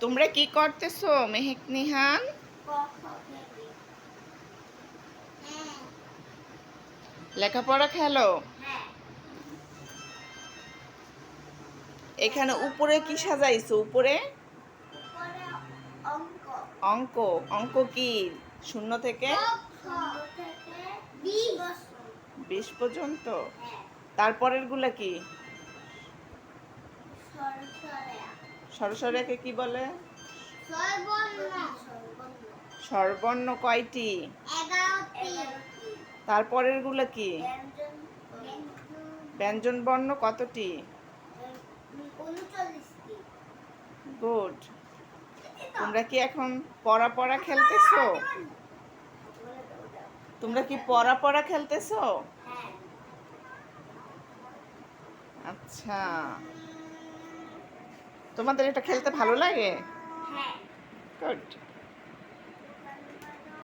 তোমরা কি করতেছো মেহেক নিহান? লেখাপড়া খেলো? এখানে উপরে কি সাজাইছো উপরে? অঙ্ক অঙ্ক কি? শূন্য থেকে? বিশ পর্যন্ত? হ্যাঁ। তারপরেরগুলা কি সরসরেকে কি বলে? সর্বর্ণ। কয়টি? তারপরেরগুলা কি? ব্যঞ্জন ব্যঞ্জন বর্ণ কতটি? গুড। তোমরা কি এখন পড়া পড়া খেলতেছো? তোমরা কি পড়া পড়া খেলতেছো? হ্যাঁ। আচ্ছা। তোমাদের এটা খেলতে ভালো লাগে? হ্যাঁ। গুড